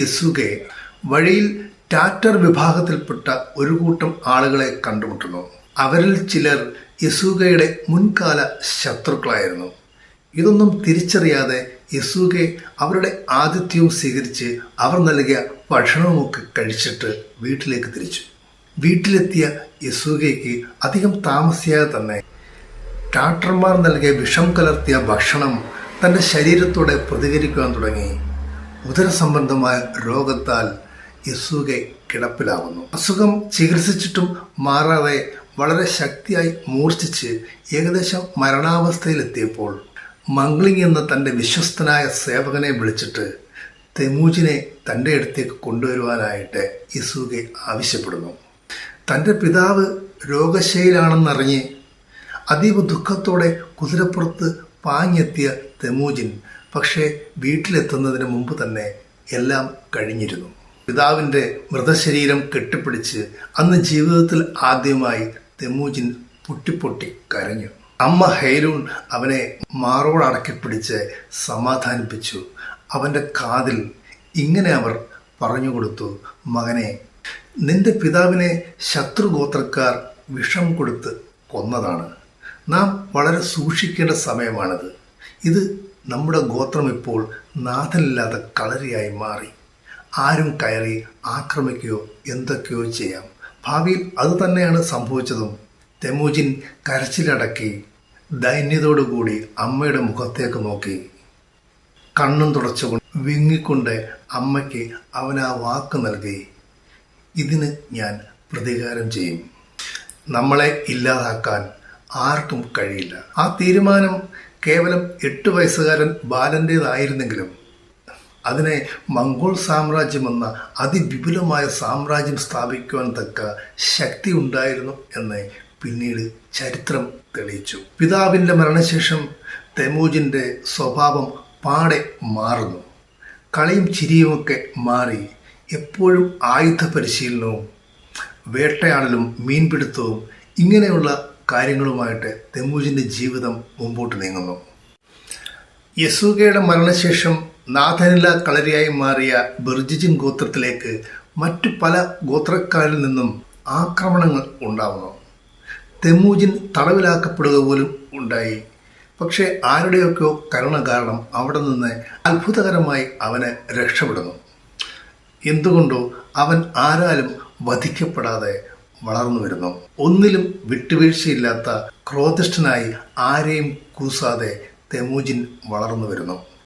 യസുകെ വഴിയിൽ ടാറ്റർ വിഭാഗത്തിൽപ്പെട്ട ഒരു കൂട്ടം ആളുകളെ കണ്ടുമുട്ടുന്നു. അവരിൽ ചിലർ യസൂകയുടെ മുൻകാല ശത്രുക്കളായിരുന്നു. ഇതൊന്നും തിരിച്ചറിയാതെ യസൂകെ അവരുടെ ആതിഥ്യവും സ്വീകരിച്ച് അവർ നൽകിയ ഭക്ഷണവുമൊക്കെ കഴിച്ചിട്ട് വീട്ടിലേക്ക് തിരിച്ചു. വീട്ടിലെത്തിയ യസൂകയ്ക്ക് അധികം താമസിയാതെ തന്നെ ഡാക്ടർമാർ നൽകിയ വിഷം കലർത്തിയ ഭക്ഷണം തന്റെ ശരീരത്തോടെ പ്രതികരിക്കുവാൻ തുടങ്ങി. ഉദരസംബന്ധമായ രോഗത്താൽ യസൂകെ കിടപ്പിലാവുന്നു. അസുഖം ചികിത്സിച്ചിട്ടും മാറാതെ വളരെ ശക്തിയായി മൂർച്ഛിച്ച് ഏകദേശം മരണാവസ്ഥയിലെത്തിയപ്പോൾ മംഗ്ലിംഗ് എന്ന തന്റെ വിശ്വസ്തനായ സേവകനെ വിളിച്ചിട്ട് തെമൂജിനെ തന്റെ അടുത്തേക്ക് കൊണ്ടുവരുവാനായിട്ട് യസൂകെ ആവശ്യപ്പെടുന്നു. തന്റെ പിതാവ് രോഗശയിലാണെന്നറിഞ്ഞ് അതീവ ദുഃഖത്തോടെ കുതിരപ്പുറത്ത് പാഞ്ഞെത്തിയ തെമൂജിൻ പക്ഷേ വീട്ടിലെത്തുന്നതിന് മുമ്പ് തന്നെ എല്ലാം കഴിഞ്ഞിരുന്നു. പിതാവിന്റെ മൃതശരീരം കെട്ടിപ്പിടിച്ച് അന്ന് ജീവിതത്തിൽ ആദ്യമായി തെമൂജിൻ പൊട്ടിപ്പൊട്ടി കരഞ്ഞു. അമ്മ ഹൈലൂൺ അവനെ മാറോടടക്കി പിടിച്ച് സമാധാനിപ്പിച്ചു. അവന്റെ കാതിൽ ഇങ്ങനെ അവർ പറഞ്ഞു കൊടുത്തു മകനെ നിന്റെ പിതാവിനെ ശത്രുഗോത്രക്കാർ വിഷം കൊടുത്ത് കൊന്നതാണ്. നാം വളരെ സൂക്ഷിക്കേണ്ട സമയമാണിത്. ഇത് നമ്മുടെ ഗോത്രം ഇപ്പോൾ നാഥനില്ലാത്ത കളരിയായി മാറി. ആരും കയറി ആക്രമിക്കുകയോ എന്തൊക്കെയോ ചെയ്യാം. ഭാവിയിൽ അത് തന്നെയാണ് സംഭവിച്ചതും. തെമൂജിൻ കരച്ചിലടക്കി ദൈന്യതോടുകൂടി അമ്മയുടെ മുഖത്തേക്ക് നോക്കി. കണ്ണും തുടച്ചുകൊണ്ട് വിങ്ങിക്കൊണ്ട് അമ്മയ്ക്ക് അവനാ വാക്ക് നൽകി. ഇതിന് ഞാൻ പ്രതികാരം ചെയ്യും. നമ്മളെ ഇല്ലാതാക്കാൻ ആർക്കും കഴിയില്ല. ആ തീരുമാനം കേവലം എട്ട് വയസ്സുകാരൻ ബാലന്റേതായിരുന്നെങ്കിലും അതിനെ മംഗോൾ സാമ്രാജ്യം എന്ന അതിവിപുലമായ സാമ്രാജ്യം സ്ഥാപിക്കുവാൻ തക്ക ശക്തി ഉണ്ടായിരുന്നു എന്ന് പിന്നീട് ചരിത്രം തെളിയിച്ചു. പിതാവിന്റെ മരണശേഷം തെമൂജിന്റെ സ്വഭാവം പാടെ മാറുന്നു. കളിയും ചിരിയുമൊക്കെ മാറി എപ്പോഴും ആയുധ പരിശീലനവും വേട്ടയാടലും മീൻപിടുത്തവും ഇങ്ങനെയുള്ള കാര്യങ്ങളുമായിട്ട് തെമ്മൂജിന്റെ ജീവിതം മുമ്പോട്ട് നീങ്ങുന്നു. യസൂകയുടെ മരണശേഷം നാഥനില കളരിയായി മാറിയ ബിർജിജിൻ ഗോത്രത്തിലേക്ക് മറ്റു പല ഗോത്രക്കാരിൽ നിന്നും ആക്രമണങ്ങൾ ഉണ്ടാവുന്നു. തെമ്മൂജിൻ തടവിലാക്കപ്പെടുക പോലും ഉണ്ടായി. പക്ഷേ ആരുടെയൊക്കെയോ കരുണ കാരണം അവിടെ നിന്ന് അത്ഭുതകരമായി അവനെ രക്ഷപ്പെടുന്നു. എന്തുകൊണ്ടോ അവൻ ആരാലും വധിക്കപ്പെടാതെ വളർന്നു വരുന്നു. ഒന്നിലും വിട്ടുവീഴ്ചയില്ലാത്ത ക്രോധിഷ്ഠനായി ആരെയും കൂസാതെ തെമൂജിൻ വളർന്നു വരുന്നു.